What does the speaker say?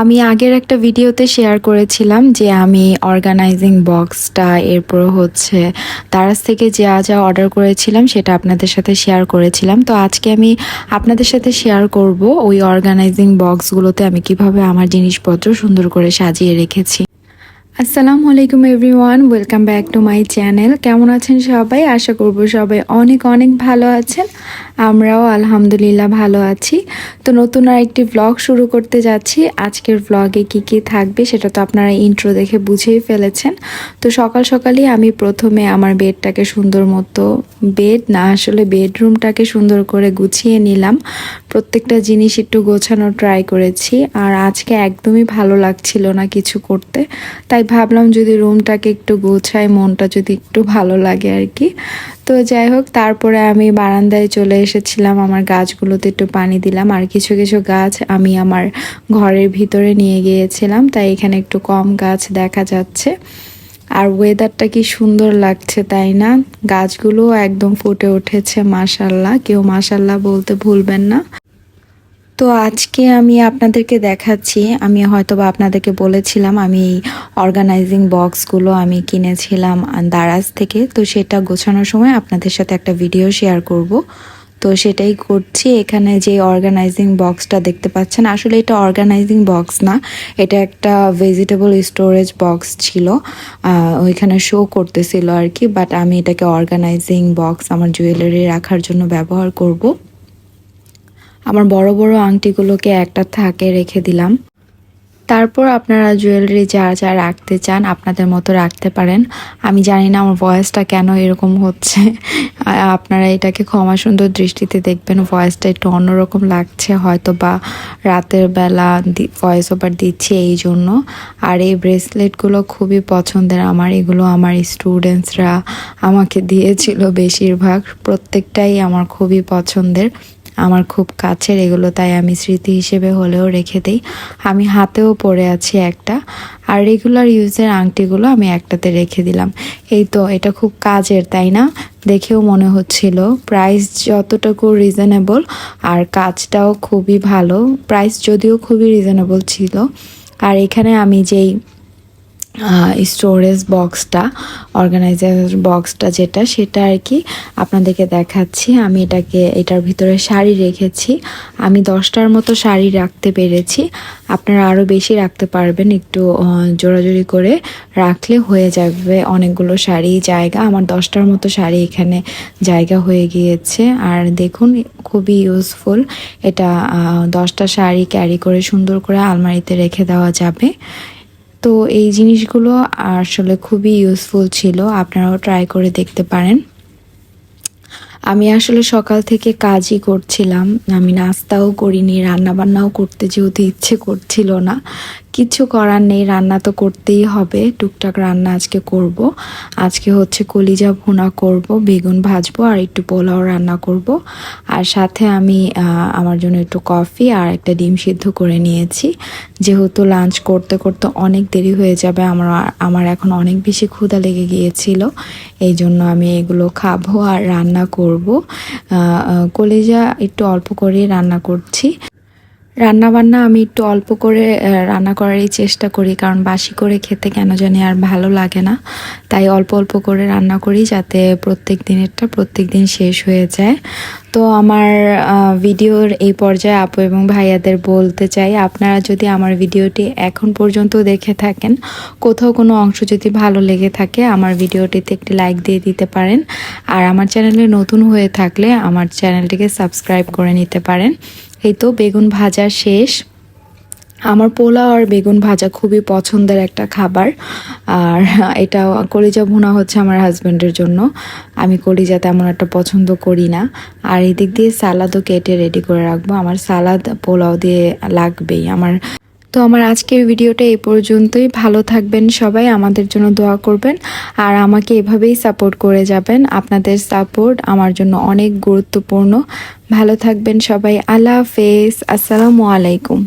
আমি আগের একটা ভিডিওতে শেয়ার করেছিলাম যে আমি অর্গানাইজিং বক্সটা এরপর হচ্ছে তারাস থেকে যা যা অর্ডার করেছিলাম সেটা আপনাদের সাথে শেয়ার করেছিলাম। তো আজকে আমি আপনাদের সাথে শেয়ার করব ওই অর্গানাইজিং বক্সগুলোতে আমি কীভাবে আমার জিনিসপত্র সুন্দর করে সাজিয়ে রেখেছি। আসসালামু আলাইকুম everyone, welcome back to my channel. কেমন আছেন সবাই? আশা করব সবাই অনেক অনেক ভালো আছেন। আমরাও আলহামদুলিল্লাহ ভালো আছি। তো নতুন আর একটি ব্লগ শুরু করতে যাচ্ছি। আজকের ব্লগে কি কি থাকবে সেটা তো আপনারা ইন্ট্রো দেখে বুঝেই ফেলেছেন। তো সকাল সকালই আমি প্রথমে আমার বেডটাকে সুন্দর মতো বেড না আসলে বেডরুমটাকে সুন্দর করে গুছিয়ে নিলাম। প্রত্যেকটা জিনিস একটু গোছানো ট্রাই করেছি। আর আজকে একদমই ভালো লাগছিল না কিছু করতে। তাই ভাবলাম যদি রুমটাকে একটু গোছাই, মনটা যদি একটু ভালো লাগে আর কি তো যাই হোক, তারপরে আমি বারান্দায় চলে এসেছিলাম, আমার গাছগুলোতে একটু পানি দিলাম। আর কিছু কিছু গাছ আমি আমার ঘরের ভিতরে নিয়ে গিয়েছিলাম, তাই এখানে একটু কম গাছ দেখা যাচ্ছে। আর ওয়েদারটা কি সুন্দর লাগছে, তাই না? গাছগুলো একদম ফুটে উঠেছে মাসাল্লাহ কেউ মাসাল্লাহ বলতে ভুলবেন না। তো আজকে আমি আপনাদেরকে দেখাচ্ছি, আমি হয়তো বা আপনাদেরকে বলেছিলাম, আমি এই অর্গানাইজিং বক্সগুলো আমি কিনেছিলাম দারাজ থেকে, তো সেটা গোছানোর সময় আপনাদের সাথে একটা ভিডিও শেয়ার করব। তো সেটাই করছি, এখানে যে অর্গানাইজিং বক্সটা দেখতে পাচ্ছেন, আসলে এটা অর্গানাইজিং বক্স না, এটা একটা ভেজিটেবল স্টোরেজ বক্স ছিল ওইখানে শো করতেছিল আর কি বাট আমি এটাকে অর্গানাইজিং বক্স আমার জুয়েলারি রাখার জন্য ব্যবহার করব। আমার বড় বড় আংটিগুলোকে একটা থাকে রেখে দিলাম। তারপর আপনারা জুয়েলারি যা যা রাখতে চান আপনাদের মতো রাখতে পারেন। আমি জানি না আমার ভয়েসটা কেন এরকম হচ্ছে। আপনারা এটাকে ক্ষমা সুন্দর দৃষ্টিতে দেখবেন। ভয়েসটা একটু অন্যরকম লাগছে হয়তো বা রাতের বেলা ভয়েস ওভার দিচ্ছি এই জন্য। আর এই ব্রেসলেটগুলো খুবই পছন্দের আমার। এগুলো আমার স্টুডেন্টসরা আমাকে দিয়েছিল বেশিরভাগ। প্রত্যেকটাই আমার খুবই পছন্দের। আমার খুব কাছের, এগুলো তাই আমি স্মৃতি হিসেবে হলেও রেখে দিই। আমি হাতেও পরে আছি একটা, আর রেগুলার ইউজের আংটিগুলো আমি একটাতে রেখে দিলাম। এই তো, এটা খুব কাজের, তাই না? দেখেও মনে হচ্ছিল। প্রাইস যতটুকু রিজনেবল আর কাজটাও খুবই ভালো। প্রাইস যদিও খুবই রিজনেবল ছিল। আর এখানে আমি যেই স্টোরেজ বক্সটা অর্গানাইজার বক্সটা যেটা, সেটা আর কি আপনাদেরকে দেখাচ্ছি। আমি এটাকে, এটার ভিতরে শাড়ি রেখেছি। আমি দশটার মতো শাড়ি রাখতে পেরেছি। আপনারা আরও বেশি রাখতে পারবেন, একটু জোড়াজোড়ি করে রাখলে হয়ে যাবে অনেকগুলো শাড়ি জায়গা। আমার দশটার মতো শাড়ি এখানে জায়গা হয়ে গিয়েছে। আর দেখুন, খুবই ইউজফুল এটা দশটা শাড়ি ক্যারি করে সুন্দর করে আলমারিতে রেখে দেওয়া যাবে। তো এই জিনিসগুলো আসলে খুবই ইউজফুল ছিল আপনারাও ট্রাই করে দেখতে পারেন। আমি আসলে সকাল থেকে কাজই করছিলাম। আমি নাস্তাও করিনি, রান্নাবান্নাও করতে যেহেতু ইচ্ছে করছিল না। কিছু করার নেই, রান্না তো করতেই হবে। টুকটাক রান্না আজকে করব। আজকে হচ্ছে কলিজা ভুনা করব, বেগুন ভাজবো আর একটু পোলাও রান্না করব। আর সাথে আমি আমার জন্য একটু কফি আর একটা ডিম সিদ্ধ করে নিয়েছি। যেহেতু লাঞ্চ করতে করতে অনেক দেরি হয়ে যাবে, আমার আমার এখন অনেক বেশি ক্ষুধা লেগে গিয়েছিল। এই জন্য আমি এগুলো খাব আর রান্না করব। কলেজা একটু অল্প করে রান্না করছি। রান্না বান্না আমি একটু অল্প করে রান্না করারই চেষ্টা করি, কারণ বাসি করে খেতে কেন জানি আর ভালো লাগে না। তাই অল্প অল্প করে রান্না করি যাতে প্রত্যেক দিনেরটা প্রত্যেক দিন শেষ হয়ে যায়। তো আমার ভিডিওর এই পর্যায়ে আপু এবং ভাইয়াদের বলতে চাই, আপনারা যদি আমার ভিডিওটি এখন পর্যন্ত দেখে থাকেন, কোথাও কোনো অংশ যদি ভালো লেগে থাকে, আমার ভিডিওটিতে একটি লাইক দিয়ে দিতে পারেন। আর আমার চ্যানেলে নতুন হয়ে থাকলে আমার চ্যানেলটিকে সাবস্ক্রাইব করে নিতে পারেন। এই তো বেগুন ভাজা শেষ। আমার পোলাও আর বেগুন ভাজা খুবই পছন্দের একটা খাবার। আর এটা কলিজা ভুনা হচ্ছে আমার হাজব্যান্ডের জন্য। আমি কলিজা তেমন একটা পছন্দ করি না। আর এদিক দিয়ে সালাদও কেটে রেডি করে রাখব। আমার সালাদ পোলাও দিয়ে লাগবেই। আমার তো আমার আজকের ভিডিওটা এই পর্যন্তই। ভালো থাকবেন সবাই, আমাদের জন্য দোয়া করবেন আর আমাকে এভাবেই সাপোর্ট করে যাবেন। আপনাদের সাপোর্ট আমার জন্য অনেক গুরুত্বপূর্ণ। ভালো থাকবেন সবাই, আল্লাহ হাফেজ। আসসালামু আলাইকুম।